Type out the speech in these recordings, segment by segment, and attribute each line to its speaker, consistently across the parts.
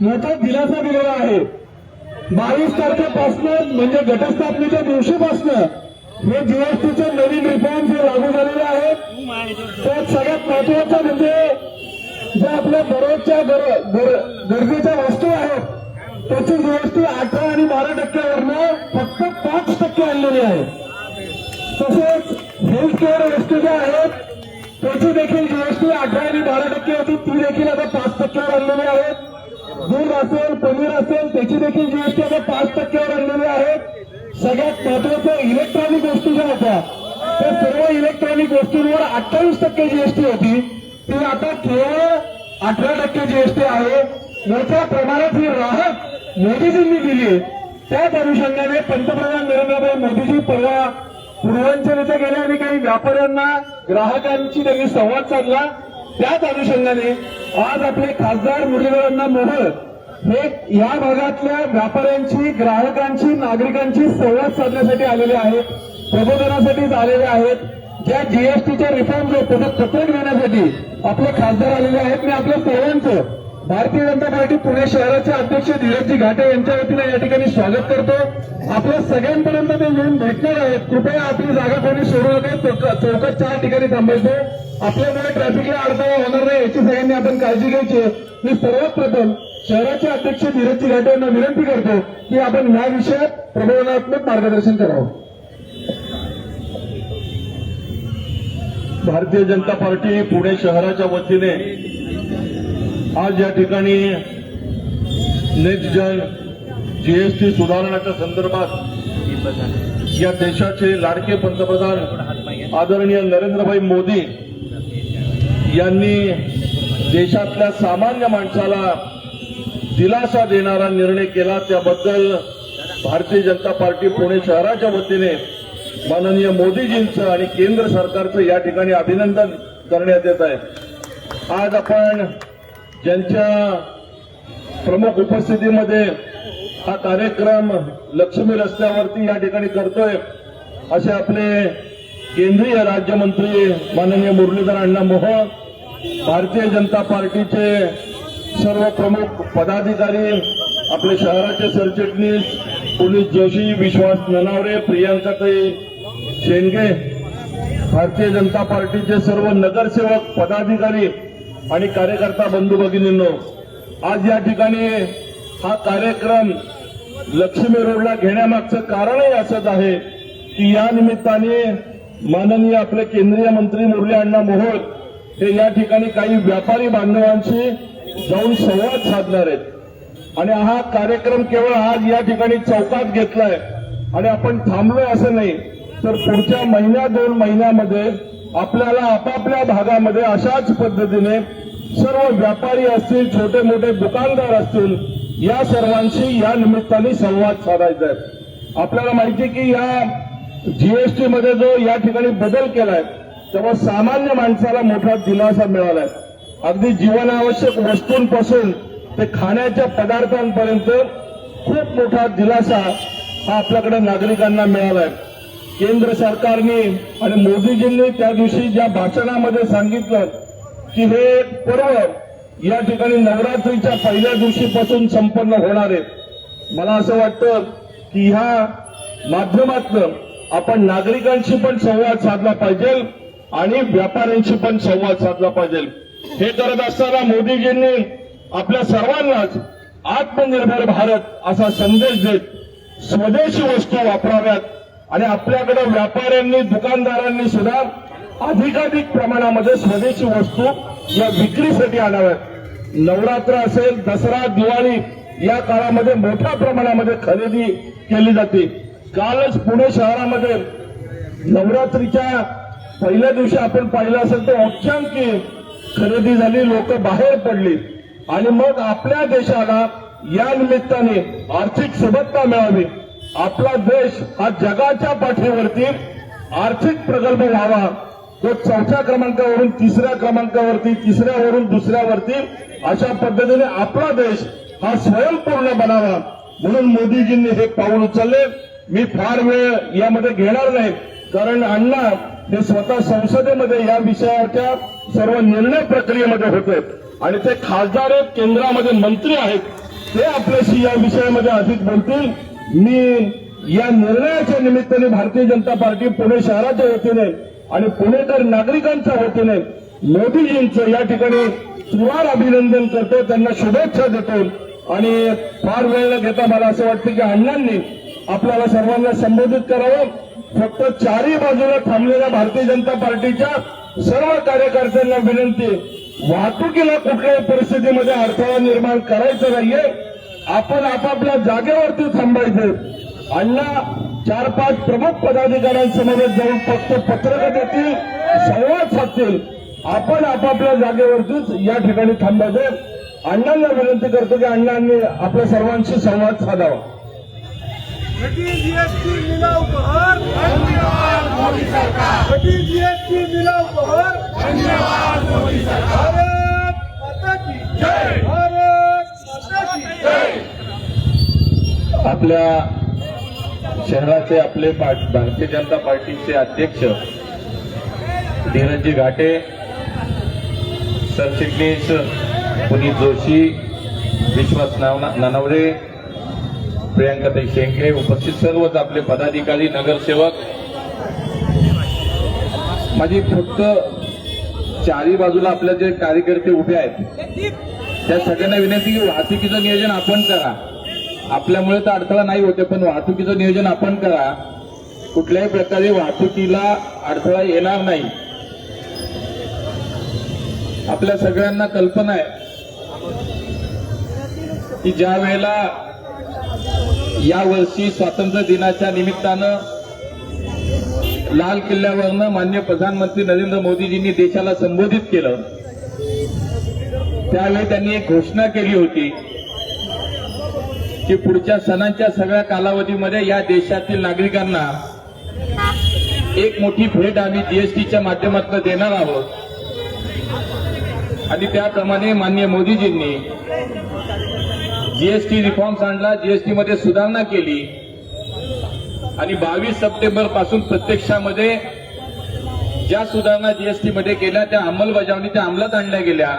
Speaker 1: मोठा दिलासा दिलेला आहे. बावीस तारखेपासून म्हणजे घटस्थापनेच्या दिवशीपासनं हे जीएसटीचे नवीन रिफॉर्म जे लागू झालेले आहेत. त्यात सगळ्यात महत्वाचं म्हणजे ज्या आपल्या दररोजच्या गरजेच्या वस्तू आहेत त्याची जीएसटी अठरा आणि बारा टक्क्यावरनं फक्त पाच टक्के आणलेली आहे. तसेच हेल्थ केअर वस्तू ज्या आहेत त्याची देखील जीएसटी अठरा आणि बारा टक्के होती ती देखील आता पाच टक्क्यावर आणलेली आहेत. दूध असेल पनीर असेल त्याची देखील जीएसटी आता पाच टक्क्यावर आणलेली आहे. सगळ्यात महत्वाचं इलेक्ट्रॉनिक वस्तू ज्या होत्या त्या सर्व इलेक्ट्रॉनिक वस्तूंवर अठ्ठावीस टक्के जीएसटी होती. ती आता केवळ अठरा टक्के जीएसटी आहे. मोठ्या प्रमाणात ही राहत मोदीजींनी दिली आहे. त्याच अनुषंगाने पंतप्रधान नरेंद्रभाई मोदीजी परवा पूर्वांचल इथे गेले आणि काही व्यापाऱ्यांना ग्राहकांची त्यांनी संवाद साधला. त्याच अनुषंगाने आज आपले खासदार मुरलीधरांना मोहोळ हे या भागातल्या व्यापाऱ्यांची ग्राहकांची नागरिकांची संवाद साधण्यासाठी आलेले आहेत प्रबोधनासाठी आलेले आहेत. ज्या जीएसटीच्या रिफॉर्म जो पत्रक देण्यासाठी आपले खासदार आलेले आहेत मी आपल्या सर्वांचं भारतीय जनता पार्टी पुणे शहराचे अध्यक्ष धीरजी घाटे यांच्या वतीने या ठिकाणी स्वागत करतो. आपल्या सगळ्यांपर्यंत ते येऊन भेटणार आहेत. कृपया आपली जागा कोणी सोडू नका. चौकात चार ठिकाणी थांबायचं. आपल्यामुळे ट्रॅफिकला अडथळा होणार नाही याची सगळ्यांनी आपण काळजी घ्यायची मी सर्वात प्रथम शहराचे अध्यक्ष धीरजी घाटे यांना विनंती करतो की आपण या विषयात प्रबोधनात्मक मार्गदर्शन करावं.
Speaker 2: भारतीय जनता पार्टी पुणे शहराच्या वतीने आज या ठिकाणी नेक्स्ट जन जीएसटी सुधारणाच्या संदर्भात या देशाचे लाडके पंतप्रधान आदरणीय नरेंद्रभाई मोदी यांनी देशातल्या सामान्य माणसाला दिलासा देणारा निर्णय केला त्याबद्दल भारतीय जनता पार्टी पुणे शहराच्या वतीने माननीय मोदीजींचं आणि केंद्र सरकारचं या ठिकाणी अभिनंदन करण्यात येत आहे. आज आपण ज्यांच्या प्रमुख उपस्थितीमध्ये हा कार्यक्रम लक्ष्मी रस्त्यावरती या ठिकाणी करतोय असे आपले केंद्रीय राज्यमंत्री माननीय मुरलीधर अण्णा मोहन भारतीय जनता पार्टीचे सर्व प्रमुख पदाधिकारी आपले शहराचे सरचिटणीस पुनीत जोशी विश्वास ननावरे प्रियांकाताई शेंडगे भारतीय जनता पार्टीचे सर्व नगरसेवक पदाधिकारी आणि कार्यकर्ता बंधू भगिनींनो आज या ठिकाणी हा कार्यक्रम लक्ष्मी रोडला घेण्यामागचं कारणही असंच आहे की या निमित्ताने माननीय आपले केंद्रीय मंत्री मुरली अण्णा मोहोळ हे या ठिकाणी काही व्यापारी बांधवांशी जाऊन संवाद साधणार आहेत. आणि हा कार्यक्रम केवळ आज या ठिकाणी चौकात घेतलाय आणि आपण थांबलोय असं नाही तर पुढच्या महिन्या दोन महिन्यामध्ये आपल्याला आपापल्या भागामध्ये अशाच पद्धतीने सर्व व्यापारी असतील छोटे मोठे दुकानदार असतील या सर्वांशी या निमित्ताने संवाद साधायचा आहे. आपल्याला माहिती आहे की या जीएसटी मध्ये जो या ठिकाणी बदल केलाय तेव्हा सामान्य माणसाला मोठा दिलासा मिळालाय. अगदी जीवनावश्यक वस्तूंपासून ते खाण्याच्या पदार्थांपर्यंत खूप मोठा दिलासा हा आपल्याकडे नागरिकांना मिळालाय. केंद्र सरकारने आणि मोदीजींनी त्या दिवशी ज्या भाषणामध्ये सांगितलं की हे पर्व या ठिकाणी नवरात्रीच्या पहिल्या दिवशीपासून संपन्न होणार आहे. मला असं वाटतं की ह्या माध्यमातनं आपण नागरिकांशी पण संवाद साधला पाहिजे आणि व्यापाऱ्यांशी पण संवाद साधला पाहिजे. हे करत असताना मोदीजींनी आपल्या सर्वांनाच आत्मनिर्भर भारत असा संदेश देत स्वदेशी वस्तू वापराव्यात. आणि आपल्याकडे व्यापाऱ्यांनी दुकानदारांनी सुद्धा अधिकाधिक प्रमाणामध्ये स्वदेशी वस्तू या विक्रीसाठी आणाव्यात. नवरात्र असेल दसरा दिवाळी या काळामध्ये मोठ्या प्रमाणामध्ये खरेदी केली जाते. कालच पुणे शहरामध्ये नवरात्रीच्या पहिल्या दिवशी आपण पाहिलं असेल तर उच्चांकी खरेदी झाली लोक बाहेर पडली. आणि मग आपल्या देशाला या निमित्ताने आर्थिक सुबत्ता मिळावी. आपला देश हा जगाच्या पाठीवरती आर्थिक प्रकल्प व्हावा. तो चौथ्या क्रमांकावरून तिसऱ्या क्रमांकावरती तिसऱ्यावरून दुसऱ्यावरती अशा पद्धतीने आपला देश हा स्वयंपूर्ण बनावा. म्हणून मोदीजींनी हे पाऊल उचलले. मी फार वेळ यामध्ये घेणार नाही. कारण अण्णा हे स्वतः संसदेमध्ये या विषयाच्या सर्व निर्णय प्रक्रियेमध्ये होते. आणि ते खासदार आहेत केंद्रामध्ये मंत्री आहेत. ते आपल्याशी या विषयामध्ये अधिक बोलतील. मी या निर्णयाच्या निमित्ताने भारतीय जनता पार्टी पुणे शहराच्या वतीने आणि पुणे तर नागरिकांच्या वतीने मोदीजींचं या ठिकाणी त्रिवार अभिनंदन करतो त्यांना शुभेच्छा देतो. आणि फार वेळ न घेता मला असं वाटतं की अण्णांनी आपल्याला सर्वांना संबोधित करावं. फक्त चारही बाजूला थांबलेल्या भारतीय जनता पार्टीच्या सर्व कार्यकर्त्यांना विनंती वाहतुकीला कुठल्याही परिस्थितीमध्ये अडथळा निर्माण करायचा नाहीये. आपण आपापल्या जागेवरती थांबायचे. अण्णा चार पाच प्रमुख पदाधिकाऱ्यांसमोर जाऊन फक्त पत्रक देतील संवाद साधतील. आपण आपापल्या जागेवरतीच या ठिकाणी थांबायचं. अण्णांना विनंती करतो की अण्णांनी आपल्या सर्वांशी संवाद साधावा.
Speaker 1: जीएसटी मिला उपहार मोदी सरकार. जीएसटी मिला उपहार धन्यवाद. मोदी सरकार. भारत माता की जय.
Speaker 3: आपल्या शहराचे आपले भारतीय जनता पार्टीचे अध्यक्ष धीरजी घाटे सरचिटणीस पुनीत जोशी विश्वास नाव- ननवरे प्रियांकाताई शेंके उपस्थित सर्वच आपले पदाधिकारी नगरसेवक. माझी फक्त चारी बाजूला आपल्या जे कार्यकर्ते उभे आहेत त्या सगळ्यांना विनंती की वाहतुकीचं नियोजन आपण करा. आपल्यामुळे तर अडथळा नाही होते पण वाहतुकीचं नियोजन आपण करा. कुठल्याही प्रकारे वाहतुकीला अडथळा येणार नाही. आपल्या सगळ्यांना कल्पना आहे की ज्या वेळेला या वर्षी स्वातंत्र्य दिनाच्या निमित्तानं लाल किल्ल्यावरनं मान्य प्रधानमंत्री नरेंद्र मोदीजींनी देशाला संबोधित केलं त्यावेळी त्यांनी एक घोषणा केली होती की पुढच्या सणांच्या सगळ्या कालावधीमध्ये या देशातील नागरिकांना एक मोठी भेट आम्ही जीएसटीच्या माध्यमातून देणार आहोत. आणि त्याप्रमाणे मान्य मोदीजींनी जीएसटी रिफॉर्म्स आणला जीएसटी मध्ये सुधारणा केली. आणि बावीस सप्टेंबरपासून प्रत्यक्षामध्ये ज्या सुधारणा जीएसटी मध्ये केल्या त्या अंमलबजावणी त्या अंमलात आणल्या गेल्या.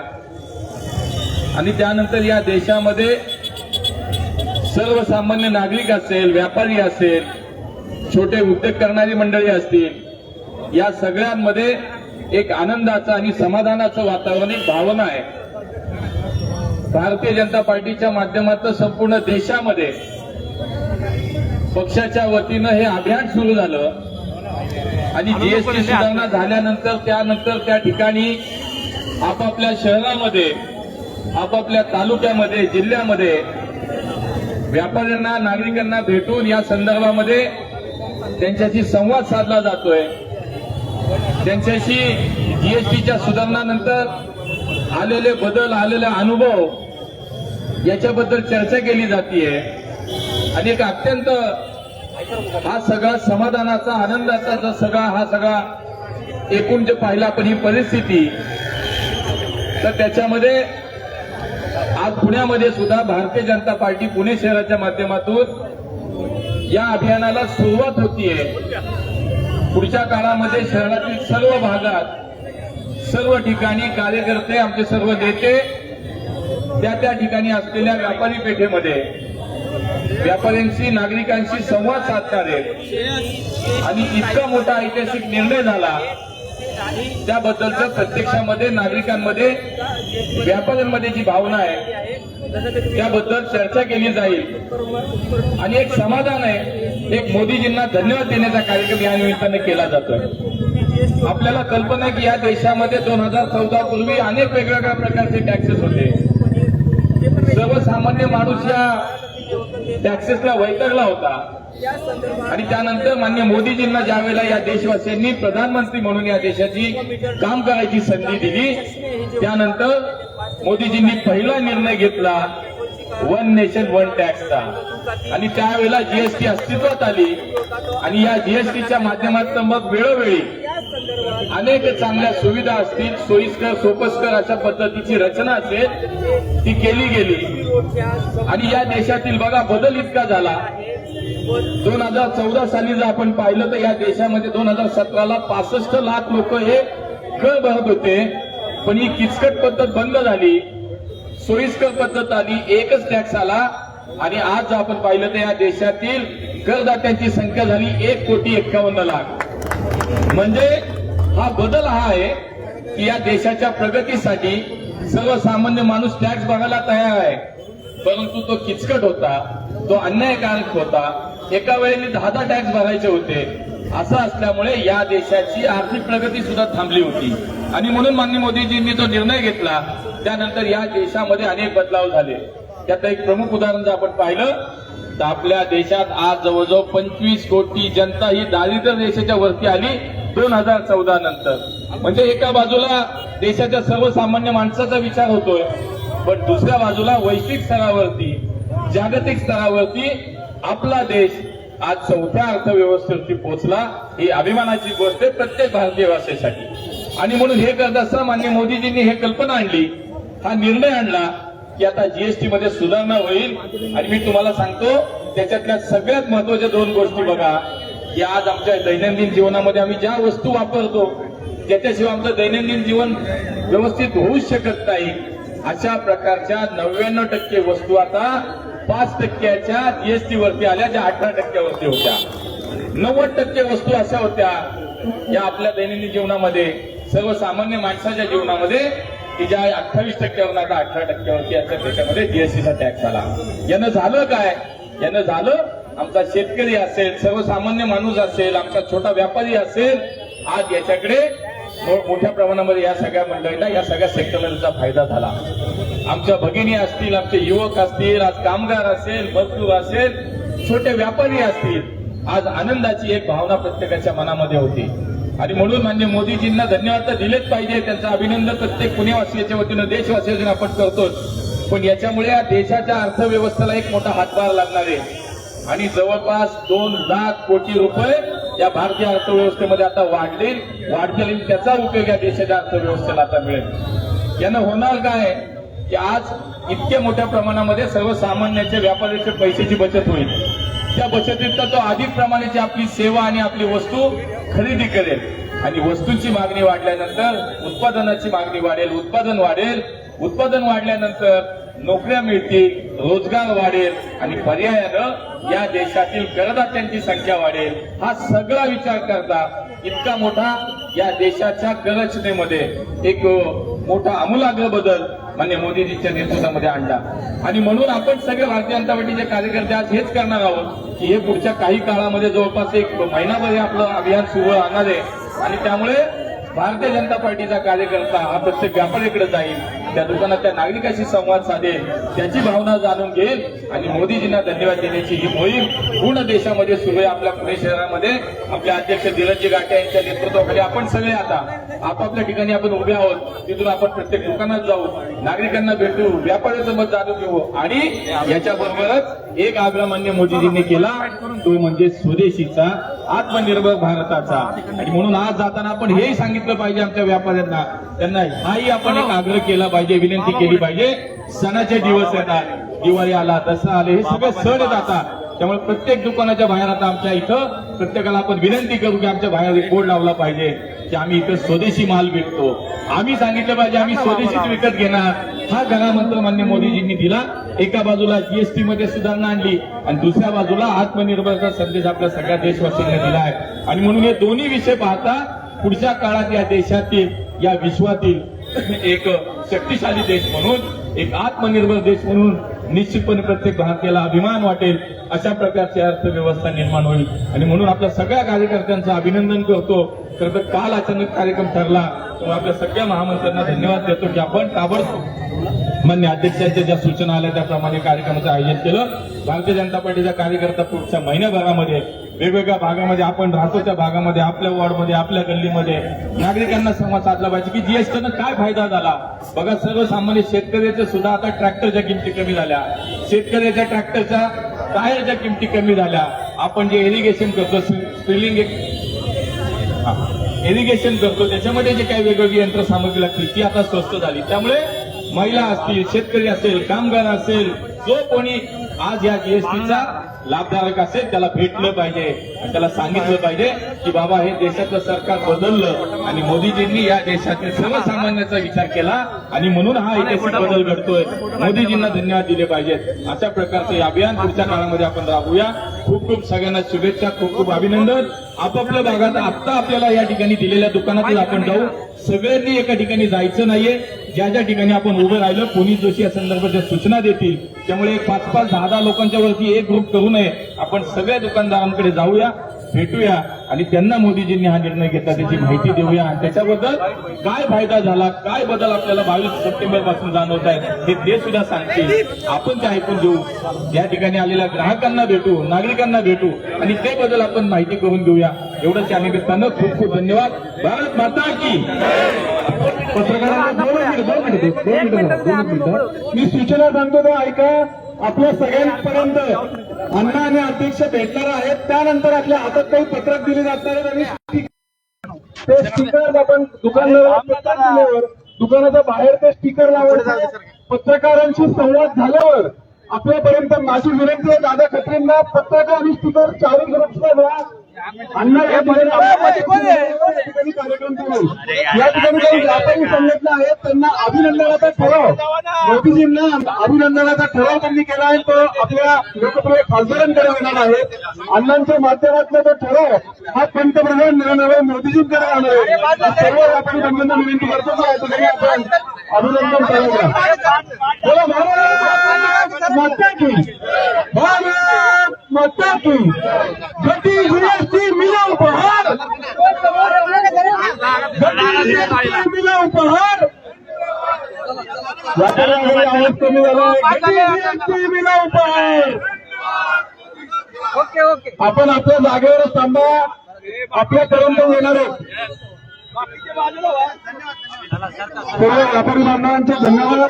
Speaker 3: आणि त्यानंतर या देशामध्ये सर्वसामान्य नागरिक असेल व्यापारी असेल छोटे उद्योग करणारी मंडळी असतील या सगळ्यांमध्ये एक आनंदाचं आणि समाधानाचं वातावरण एक भावना आहे. भारतीय जनता पार्टीच्या माध्यमातून संपूर्ण देशामध्ये पक्षाच्या वतीनं हे अभियान सुरू झालं. आणि जीएसटी सुधारणा झाल्यानंतर त्यानंतर त्या ठिकाणी आपापल्या शहरामध्ये आपापल्या तालुक्यामध्ये जिल्ह्यामध्ये व्यापाऱ्यांना नागरिकांना भेटून या संदर्भामध्ये त्यांच्याशी संवाद साधला जातोय. त्यांच्याशी जीएसटीच्या सुधारणानंतर आलेले बदल आलेले अनुभव याच्याबद्दल चर्चा केली जातीये. आणि एक अत्यंत हा सगळा समाधानाचा आनंदाचा जो सगळा हा सगळा एकूण जे पाहिला आपण ही परिस्थिती तर त्याच्यामध्ये आज पुण्यामध्ये सुद्धा भारतीय जनता पार्टी पुणे शहराच्या माध्यमातून या अभियानाला सुरुवात होतीये. पुढच्या काळामध्ये शहरातील सर्व भागात सर्व ठिकाणी कार्यकर्ते आमचे सर्व नेते त्या त्या ठिकाणी असलेल्या व्यापारी पेठेमध्ये व्यापाऱ्यांशी नागरिकांशी संवाद साधणार. आहेत आणि इतका मोठा ऐतिहासिक निर्णय झाला त्याबद्दलचं प्रत्यक्षामध्ये नागरिकांमध्ये व्यापाऱ्यांमध्ये जी भावना आहे त्याबद्दल चर्चा केली जाईल. आणि एक समाधान आहे एक मोदीजींना धन्यवाद देण्याचा कार्यक्रम या निमित्ताने केला जातोय. आपल्याला कल्पना आहे की या देशामध्ये दोन हजार चौदा पूर्वी अनेक वेगवेगळ्या प्रकारचे टॅक्सेस होते. सर्वसामान्य माणूस या टॅक्सेसला वैतरला होता. आणि त्यानंतर मान्य मोदीजींना ज्या वेळेला या देशवासियांनी प्रधानमंत्री म्हणून या देशाची काम करायची संधी दिली त्यानंतर मोदीजींनी पहिला निर्णय घेतला वन नेशन वन टॅक्सचा आणि त्यावेळेला जीएसटी अस्तित्वात आली. आणि या जीएसटीच्या माध्यमातून मग वेळोवेळी अनेक चांगल्या सुविधा असतील सोयीस्कर सोपस्कर अशा पद्धतीची रचना असेल ती केली गेली. आणि या देशातील बघा बदल इतका झाला. दोन हजार चौदा साली जर आपण पाहिलं तर या देशामध्ये दोन हजार सतराला पासष्ट लाख लोक हे कर भरत होते. पण ही किचकट पद्धत बंद झाली. सोयीस्कर पद्धत आली. एकच टॅक्स आला. आणि आज जर आपण पाहिलं तर या देशातील करदात्यांची संख्या झाली एक कोटी एक्कावन्न लाख. म्हणजे हा बदल हा आहे की या देशाच्या प्रगतीसाठी सर्वसामान्य माणूस टॅक्स भरायला तयार आहे. परंतु तो किचकट होता तो अन्यायकारक होता. एका वेळेने दहा दहा टॅक्स भरायचे होते. असं असल्यामुळे या देशाची आर्थिक प्रगती सुद्धा थांबली होती. आणि म्हणून माननीय मोदीजींनी जो निर्णय घेतला. त्यानंतर या देशामध्ये अनेक बदलाव झाले. त्यात एक प्रमुख उदाहरण जर आपण पाहिलं तर आपल्या देशात आज जवळजवळ पंचवीस कोटी जनता ही दारिद्र्य रेषेच्या वरती आली दोन हजार चौदा नंतर. म्हणजे एका बाजूला देशाच्या सर्वसामान्य माणसाचा विचार होतोय पण दुसऱ्या बाजूला वैश्विक स्तरावरती जागतिक स्तरावरती आपला देश आज चौथ्या अर्थव्यवस्थेवरती पोहोचला ही अभिमानाची गोष्ट आहे प्रत्येक भारतीय भाषेसाठी. आणि म्हणून हे करत असताना मान्य मोदीजींनी हे कल्पना आणली हा निर्णय आणला की आता जीएसटी मध्ये सुधारणा होईल. आणि मी तुम्हाला सांगतो त्याच्यातल्या सगळ्यात महत्त्वाच्या दोन गोष्टी बघा की आज आमच्या दैनंदिन जीवनामध्ये आम्ही ज्या वस्तू वापरतो ज्याच्याशिवाय आमचं दैनंदिन जीवन व्यवस्थित होऊच शकत नाही. अशा प्रकारच्या नव्याण्णव टक्के वस्तू आता पाच टक्क्याच्या जीएसटी वरती आल्या ज्या अठरा टक्क्यावरती होत्या. नव्वद टक्के वस्तू अशा होत्या या आपल्या दैनंदिन जीवनामध्ये सर्वसामान्य माणसाच्या जीवनामध्ये की ज्या अठ्ठावीस टक्क्यावर आता अठरा टक्क्यावरती याच्या त्याच्यामध्ये जीएसटीचा टॅक्स आला. यानं झालं काय? यानं झालं आमचा शेतकरी असेल सर्वसामान्य माणूस असेल आमचा छोटा व्यापारी असेल आज याच्याकडे हो, मोठ्या प्रमाणामध्ये या सगळ्या मंडळींना या सगळ्या सेक्टरचा फायदा झाला. आमच्या भगिनी असतील आमचे युवक असतील आज कामगार असेल मजदूर असेल छोटे व्यापारी असतील आज आनंदाची एक भावना प्रत्येकाच्या मनामध्ये होती. आणि म्हणून मान्य मोदीजींना धन्यवाद तर दिलेच पाहिजे. त्यांचं अभिनंदन प्रत्येक पुणेवासियाच्या वतीनं देशवासियाच्या आपण करतोच. पण याच्यामुळे या देशाच्या अर्थव्यवस्थेला एक मोठा हातभार लागणार आहे. आणि जवळपास दोन लाख कोटी रुपये या भारतीय अर्थव्यवस्थेमध्ये आता वाढतील वाढतील आणि त्याचा उपयोग या देशाच्या अर्थव्यवस्थेला आता मिळेल. यानं होणार काय? की आज इतक्या मोठ्या प्रमाणामध्ये सर्वसामान्यांच्या व्यापाऱ्याच्या पैशाची बचत होईल. त्या बचतीत तो अधिक प्रमाणाची आपली सेवा आणि आपली वस्तू खरेदी करेल. आणि वस्तूंची मागणी वाढल्यानंतर उत्पादनाची मागणी वाढेल उत्पादन वाढेल. उत्पादन वाढल्यानंतर नोकऱ्या मिळतील रोजगार वाढेल आणि पर्यायानं या देशातील करदात्यांची संख्या वाढेल. हा सगळा विचार करता इतका मोठा या देशाच्या करचनेमध्ये एक मोठा आमूलाग्र बदल मान्य मोदीजींच्या नेतृत्वामध्ये आणला. आणि म्हणून आपण सगळे भारतीय जनता पार्टीचे कार्यकर्ते आज हेच करणार आहोत की हे पुढच्या काही काळामध्ये जवळपास एक महिनाभर हे आपलं अभियान सुरू राहणार आहे. आणि त्यामुळे भारतीय जनता पार्टीचा कार्यकर्ता हा प्रत्येक व्यापाऱ्याकडे जाईल. त्या दुकानात त्या नागरिकाशी संवाद साधेल. त्याची भावना जाणून घेईल. आणि मोदीजींना धन्यवाद देण्याची ही मोहीम पूर्ण देशामध्ये सुरू आहे. आपल्या पुणे शहरामध्ये आपले अध्यक्ष धीरजजी गाटे यांच्या नेतृत्वाखाली आपण सगळे आता आपापल्या ठिकाणी आपण उभे आहोत. तिथून आपण प्रत्येक दुकानात जाऊ. नागरिकांना भेटू. व्यापाऱ्याचं मत जाणून घेऊ. आणि याच्याबरोबरच एक आग्रह मान्य मोदीजींनी केला. तो म्हणजे स्वदेशीचा आत्मनिर्भर भारताचा. आणि म्हणून आज जाताना आपण हेही सांगितलं. पाहिजे आमच्या व्यापाऱ्यांना. त्यांना हाही आपण एक आग्रह केला पाहिजे विनंती केली पाहिजे. सणाचे दिवस येतात दिवाळी आला दसरा आले हे सगळे सण येत आता. त्यामुळे प्रत्येक दुकानाच्या बाहेर आता आमच्या इथं प्रत्येकाला आपण विनंती करू की आमच्या बाहेर एक बोर्ड लावला पाहिजे की आम्ही इथं स्वदेशी माल विकतो. आम्ही सांगितलं पाहिजे आम्ही स्वदेशीच विकत घेणार. हा घरामंत्र मान्य मोदीजींनी दिला. एका बाजूला जीएसटी मध्ये सुधारणा आणली आणि दुसऱ्या बाजूला आत्मनिर्भरचा संदेश आपल्या सगळ्या देशवासियांनी दिला आहे. आणि म्हणून हे दोन्ही विषय पाहता पुढच्या काळात या देशातील या विश्वातील एक शक्तिशाली देश म्हणून एक आत्मनिर्भर देश म्हणून निश्चितपणे प्रत्येक भारतीयाला अभिमान वाटेल अशा प्रकारची अर्थव्यवस्था निर्माण होईल. आणि म्हणून आपल्या सगळ्या कार्यकर्त्यांचं अभिनंदन करतो. खरं तर काल अचानक कार्यक्रम ठरला तर आपल्या सगळ्या महामंत्र्यांना धन्यवाद देतो की आपण ताबडतोब मान्य अध्यक्षांच्या ज्या सूचना आल्या त्याप्रमाणे कार्यक्रमाचं आयोजन केलं. भारतीय जनता पार्टीचा कार्यकर्ता पुढच्या महिन्याभरामध्ये वेगवेगळ्या भागामध्ये आपण राहतो त्या भागामध्ये आपल्या वॉर्डमध्ये आपल्या गल्लीमध्ये नागरिकांना संवाद साधला पाहिजे की जीएसटीनं काय फायदा झाला? बघा सर्वसामान्य शेतकऱ्याच्या सुद्धा आता ट्रॅक्टरच्या किमती कमी झाल्या. शेतकऱ्याच्या ट्रॅक्टरच्या टायरच्या किमती कमी झाल्या. आपण जे इरिगेशन करतो स्प्रिलिंग इरिगेशन करतो त्याच्यामध्ये जे काही वेगवेगळी यंत्रसामग्री लागतील ती आता स्वस्त झाली. त्यामुळे महिला असतील शेतकरी असेल कामगार असेल जो कोणी
Speaker 4: आज या जीएसटीचा लाभधारक असेल त्याला भेटलं पाहिजे. आणि त्याला सांगितलं पाहिजे की बाबा हे देशाचं सरकार बदललं आणि मोदीजींनी या देशातील सर्वसामान्यांचा विचार केला आणि म्हणून हा ऐतिहासिक बदल घडतोय. मोदीजींना धन्यवाद दिले पाहिजेत. अशा प्रकारचे हे अभियान पुढच्या काळामध्ये आपण राबूया खूप खूप सगळ्यांना शुभेच्छा खूप खूप अभिनंदन. आपापल्या भागात आता आपल्याला या ठिकाणी दिलेल्या दुकानातच आपण जाऊ. सगळ्यांनी एका ठिकाणी जायचं नाहीये. ज्या ज्या ठिकाणी आपण उभं राहिलं पोलीस जोशी या संदर्भाच्या सूचना देतील. त्यामुळे एक पाच पाच दहा दहा लोकांच्या वरती एक ग्रुप करू नये. आपण सगळ्या दुकानदारांकडे जाऊया भेटूया आणि त्यांना मोदीजींनी हा निर्णय घेतला त्याची माहिती देऊया. आणि त्याच्याबद्दल काय फायदा झाला काय बदल आपल्याला बावीस सप्टेंबरपासून जाणवत आहे हे ते सुद्धा सांगतील. आपण ते ऐकून घेऊ. या ठिकाणी आलेल्या ग्राहकांना भेटू नागरिकांना भेटू आणि ते बदल आपण माहिती करून घेऊया. एवढंच या निमित्तानं खूप खूप धन्यवाद. भारत माता की
Speaker 1: मी सूचना सांगतो तो ऐका. आपल्या सगळ्यांपर्यंत अण्णा आणि अध्यक्ष भेटणार आहेत. त्यानंतर आपल्या हातात काही पत्रक दिले जाणार आहेत आणि ते स्टिकर आपण दिल्यावर दुकानाच्या बाहेर ते स्टिकर लावायचं. पत्रकारांशी संवाद झाल्यावर आपल्यापर्यंत माझी विनंती आहे दादा खत्रींना पत्रकार आणि स्टिकर चारही ग्रुप्सला द्या. अण्णा ठिकाणी कार्यक्रम करू या ठिकाणी काही व्यापारी संघटना आहेत त्यांना अभिनंदनाचा ठराव. मोदीजींना अभिनंदनाचा ठराव त्यांनी केला आहे. तो आपल्या लोकप्रिय खासदारांकडे येणार आहे. अण्णांच्या माध्यमातून तो ठराव हा पंतप्रधान नरेंद्र मोदीजींकडे जाणार आहे. सर्व व्यापारी बंधूंना विनंती करतो की या ठिकाणी आपण अभिनंदन करूया बोला भारत! माता की भारत! माता की गती जीएसटी मिला उपहार. मिला उपहार. आवाज कमी झाला जीएसटी मिला उपहार.
Speaker 5: Okay okay.
Speaker 1: आपण आपल्या जागेवरच थांबा. आपल्यापर्यंत येणार आहोत. सर्व व्यापारी बांधवांचे धन्यवाद.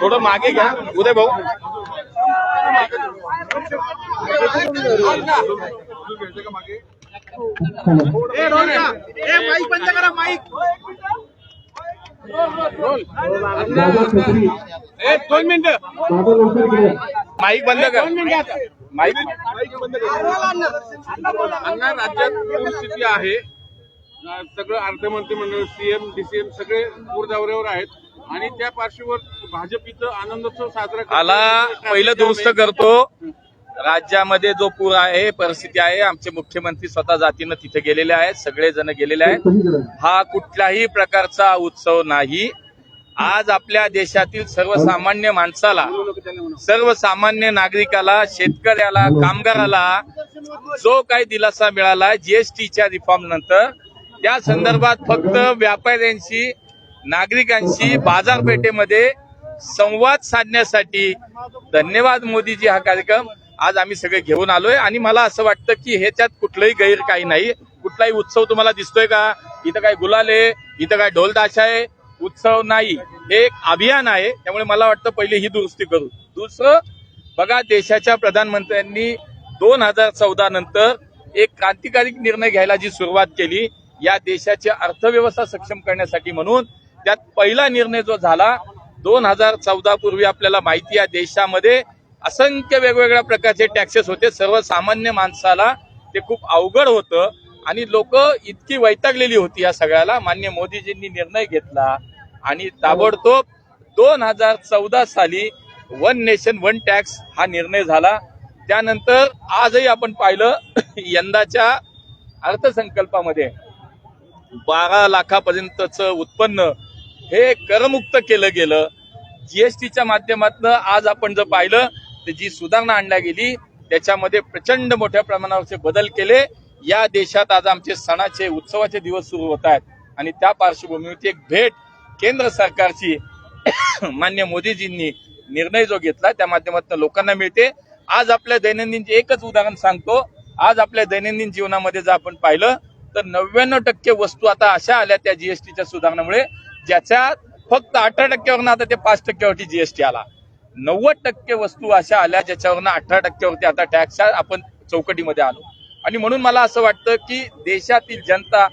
Speaker 4: थोडं मागे घ्या. उदय भाऊ.
Speaker 5: ए रोल का ए माईक बंद करा माईक. दोन मिनिटं.
Speaker 4: माईक बंद
Speaker 5: दोन मिनिटं
Speaker 4: माईक
Speaker 6: अण्णा राज्यात परिस्थिती आहे? सगळं अर्थमंत्री मंडळ सीएम डीसीएम सगळे पूर दौऱ्यावर आहेत. आणि त्या पार्श्वभूमीवर भाजप इथं आनंदोत्सव साजरा.
Speaker 3: मला पहिलं दुरुस्त करतो. राज्यामध्ये जो पूर आहे परिस्थिती आहे आमचे मुख्यमंत्री स्वतः जातीनं तिथे गेलेले आहेत सगळे जण गेलेले आहेत. हा कुठल्याही प्रकारचा उत्सव नाही. आज आपल्या देशातील सर्वसामान्य माणसाला सर्वसामान्य नागरिकाला शेतकऱ्याला कामगाराला जो काही दिलासा मिळाला जीएसटीच्या रिफॉर्म नंतर त्या संदर्भात फक्त व्यापाऱ्यांशी नागरिकांशी बाजारपेठेमध्ये संवाद साधण्यासाठी धन्यवाद मोदीजी हा कार्यक्रम आज आम्ही सगळे घेऊन आलोय. आणि मला असं वाटतं की ह्याच्यात कुठलंही गैर काही नाही. कुठलाही उत्सव तुम्हाला दिसतोय का? इथं काय गुलाल आहे इथं काय ढोलताशा आहे उत्सव नाही हे एक अभियान आहे. त्यामुळे मला वाटतं पहिले ही दुरुस्ती करू. दुसरं बघा देशाच्या प्रधानमंत्र्यांनी दोन हजार चौदा नंतर एक क्रांतिकारी निर्णय घ्यायला जी सुरुवात केली या देशाची अर्थव्यवस्था सक्षम करण्यासाठी म्हणून त्यात पहिला निर्णय जो झाला दोन हजार चौदा पूर्वी आपल्याला माहिती आहे देशामध्ये असंख्य वेगवेगळ्या प्रकारचे टॅक्सेस होते. सर्वसामान्य माणसाला ते खूप अवघड होतं. आणि लोक इतकी वैतागलेली होती या सगळ्याला. मान्य मोदीजींनी निर्णय घेतला आणि ताबडतोब दोन हजार चौदा साली वन नेशन वन टॅक्स हा निर्णय झाला. त्यानंतर आजही आपण पाहिलं यंदाच्या अर्थसंकल्पामध्ये बारा लाखापर्यंतचं उत्पन्न हे करमुक्त केलं गेलं. जीएसटीच्या माध्यमातून आज आपण जर पाहिलं तर जी सुधारणा आणल्या गेली त्याच्यामध्ये प्रचंड मोठ्या प्रमाणावरचे बदल केले. या देशात आज आमचे सणाचे उत्सवाचे दिवस सुरू होत आहेत. आणि त्या पार्श्वभूमीवरती एक भेट केंद्र सरकारची मान्य मोदीजींनी निर्णय जो घेतला त्या माध्यमातून लोकांना मिळते. आज आपल्या दैनंदिन एकच उदाहरण सांगतो. आज आपल्या दैनंदिन जीवनामध्ये जर आपण पाहिलं तर नव्याण्णव टक्के वस्तू आता अशा आल्या त्या जीएसटीच्या सुधारणामुळे ज्याच्या फक्त अठरा टक्क्यावरनं आता ते पाच टक्क्यावरती जीएसटी आला. नव्वद टक्के वस्तू अशा आल्या ज्याच्यावरनं अठरा टक्क्यावरती आता टॅक्स आपण चौकटीमध्ये आलो. आणि म्हणून मला असं वाटतं की देशातील जनता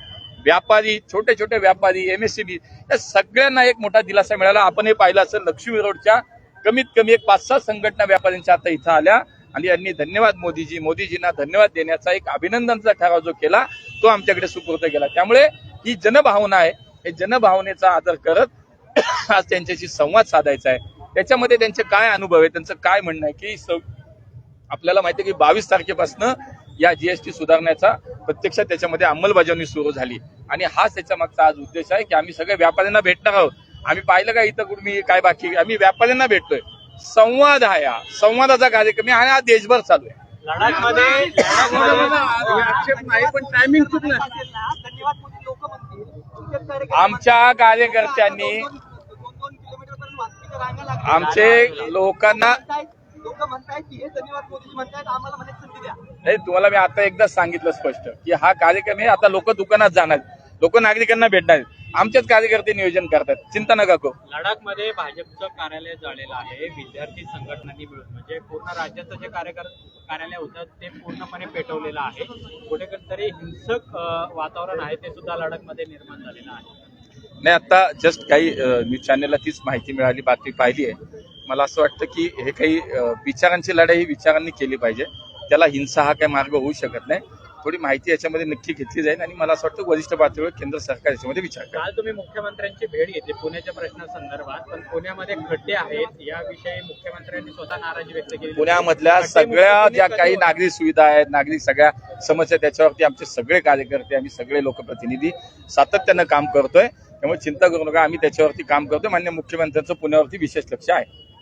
Speaker 3: व्यापारी छोटे छोटे व्यापारी एमएससीबी या सगळ्यांना एक मोठा दिलासा मिळाला. आपण हे पाहिलं असेल लक्ष्मी रोडच्या कमीत कमी एक पाच सहा संघटना व्यापाऱ्यांच्या आता इथं आल्या. आणि यांनी धन्यवाद मोदीजी. मोदीजींना धन्यवाद देण्याचा एक अभिनंदनचा ठराव जो केला तो आमच्याकडे सुपूर्द केला. त्यामुळे ही जनभावना आहे. हे जनभावनेचा आदर करत आज त्यांच्याशी संवाद साधायचा आहे. त्याच्यामध्ये त्यांचे काय अनुभव आहे त्यांचं काय म्हणणं आहे? की आपल्याला माहिती आहे की बावीस तारखेपासून या जीएसटी सुधारण्याचा प्रत्यक्षात त्याच्यामध्ये अंमलबजावणी सुरू झाली. आणि हाच त्याच्या मागचा आज उद्देश आहे की आम्ही सगळ्या व्यापाऱ्यांना भेटणार आहोत. आम्ही पाहिलं का इथं कुठे मी काय बाकी आम्ही व्यापाऱ्यांना भेटतोय. संवाद आहे हा संवादाचा कार्यक्रम आहे आणि हा देशभर चालू आहे.
Speaker 7: लडाखमध्ये नाही पण टायमिंग
Speaker 3: आमच्या कार्यकर्त्यांनी. आमचे लोकांना
Speaker 8: लोक म्हणतायत की हे धन्यवाद मोदीजी म्हणतायत आम्हाला
Speaker 3: नाही तुम्हाला मी आता एकदाच सांगितलं स्पष्ट की हा कार्यक्रम आहे आता लोक दुकानात जाणार लोक नागरिकांना भेटणार. आमचेच कार्यकर्ते नियोजन करतात. चिंता नका करू.
Speaker 5: लडाखमध्ये भाजपचं कार्यालय जळलेलं आहे विद्यार्थी संघटनांनी मिळून. म्हणजे पूर्ण राज्याचं जे कार्यकर कार्यालय होतं ते पूर्णपणे पेटवलेलं आहे. कुठेतरी हिंसक वातावरण आहे ते सुद्धा लडाखमध्ये निर्माण झालेलं आहे.
Speaker 3: नाही आता जस्ट काही न्यूज चॅनलला तीच माहिती मिळाली बातमी पाहिली आहे. मला असं वाटतं की हे काही विचारांची लढाई ही विचारांनी केली पाहिजे. त्याला हिंसा हा काही मार्ग होऊ शकत नाही. थोडी माहिती याच्यामध्ये नक्की घेतली जाईल आणि मला असं वाटतं वरिष्ठ पातळीवर केंद्र सरकार याच्यामध्ये विचार
Speaker 5: काल तुम्ही मुख्यमंत्र्यांची भेट घेतली पुण्याच्या प्रश्नासंदर्भात पण पुण्यामध्ये खड्डे आहेत याविषयी मुख्यमंत्र्यांनी स्वतः नाराजी व्यक्त केली.
Speaker 3: पुण्यामधल्या सगळ्या ज्या काही? नागरिक सुविधा आहेत नागरिक सगळ्या समस्या त्याच्यावरती आमचे सगळे कार्यकर्ते आम्ही सगळे लोकप्रतिनिधी सातत्यानं काम करतोय. त्यामुळे चिंता करू नका आम्ही त्याच्यावरती काम करतोय. मान्य मुख्यमंत्र्यांचं पुण्यावरती विशेष लक्ष आहे.